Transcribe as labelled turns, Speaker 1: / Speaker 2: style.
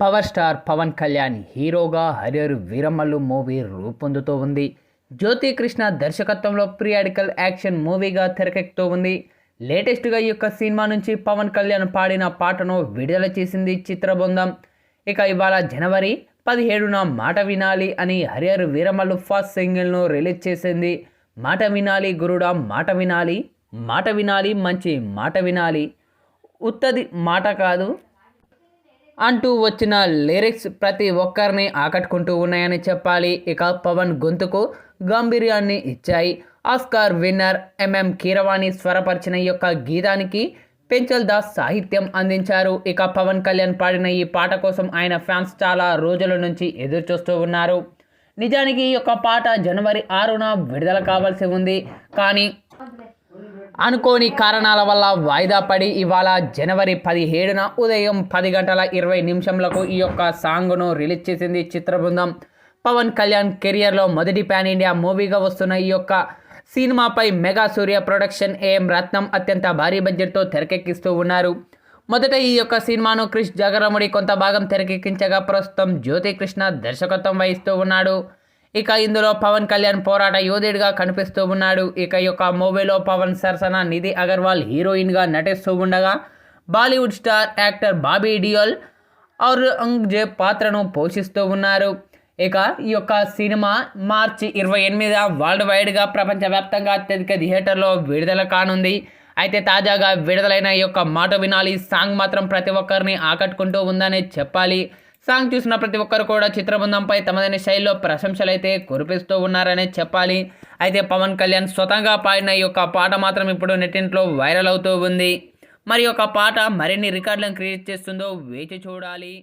Speaker 1: Power star Pawan Kalyan హీరోగా Harrier Veeramallu movie రూపొందుతూ ఉంది. జ్యోతి కృష్ణ దర్శకత్వంలో ప్రియాడికల్ యాక్షన్ మూవీగా తెరకెక్కుతూ ఉంది. లేటెస్ట్గా ఈ యొక్క సినిమా నుంచి పవన్ కళ్యాణ్ పాడిన పాటను విడుదల చేసింది చిత్రబృందం ఇక ఇవాళ జనవరి పదిహేడున మాట వినాలి అని హరియర్ వీరమల్లు ఫస్ట్ సింగిల్ను రిలీజ్ చేసింది. మాట వినాలి గురుడా మాట వినాలి మాట వినాలి మంచి మాట వినాలి. ఉత్తది మాట కాదు అంటూ వచ్చిన లిరిక్స్ ప్రతి ఒక్కరిని ఆకట్టుకుంటూ ఉన్నాయని చెప్పాలి. ఇక పవన్ గొంతుకు గాంభీర్యాన్ని ఇచ్చాయి. ఆస్కార్ విన్నర్ ఎంఎం కీరవాణి స్వరపరిచిన యొక్క గీతానికి పెంచల్ దాస్ సాహిత్యం అందించారు. ఇక పవన్ కళ్యాణ్ పాడిన ఈ పాట కోసం ఆయన ఫ్యాన్స్ చాలా రోజుల నుంచి ఎదురు చూస్తూ ఉన్నారు. నిజానికి ఈ యొక్క పాట జనవరి ఆరున విడుదల కావాల్సి ఉంది. కానీ అనుకోని కారణాల వల్ల వాయిదా పడి ఇవాళ జనవరి పదిహేడున ఉదయం పది గంటల ఇరవై నిమిషంలకు ఈ యొక్క సాంగ్ను రిలీజ్ చేసింది చిత్రబృందం. పవన్ కళ్యాణ్ కెరియర్లో మొదటి పాన్ ఇండియా మూవీగా వస్తున్న ఈ యొక్క సినిమాపై mega Surya production AM Ratnam అత్యంత భారీ బడ్జెట్తో తెరకెక్కిస్తూ ఉన్నారు. మొదట ఈ యొక్క సినిమాను క్రిష్ జగరముడి కొంత భాగం తెరకెక్కించగా ప్రస్తుతం జ్యోతికృష్ణ దర్శకత్వం వహిస్తూ ఉన్నాడు. ఇక ఇందులో పవన్ కళ్యాణ్ పోరాట యోధుడిగా కనిపిస్తూ ఉన్నాడు. ఇక యొక్క మూవీలో పవన్ సరసన నిధి అగర్వాల్ హీరోయిన్గా నటిస్తూ ఉండగా Bollywood star actor Bobby Deol Aurangzeb పాత్రను పోషిస్తూ ఉన్నారు. ఇక ఈ యొక్క సినిమా మార్చి ఇరవై ఎనిమిది వరల్డ్ వైడ్గా ప్రపంచవ్యాప్తంగా అత్యధిక థియేటర్లో విడుదల కానుంది. అయితే తాజాగా విడుదలైన ఈ యొక్క మాట వినాలి సాంగ్ మాత్రం ప్రతి ఒక్కరిని ఆకట్టుకుంటూ ఉందనే చెప్పాలి. సాంగ్ చూసిన ప్రతి ఒక్కరు కూడా చిత్రబృందంపై తమదైన శైలిలో ప్రశంసలు అయితే కురిపిస్తూ ఉన్నారనే చెప్పాలి. అయితే పవన్ కళ్యాణ్ స్వతంగా పాడిన ఈ యొక్క పాట మాత్రం ఇప్పుడు నెట్టింట్లో వైరల్ అవుతూ ఉంది. మరి యొక్క పాట మరిన్ని రికార్డులను క్రియేట్ చేస్తుందో వేచి చూడాలి.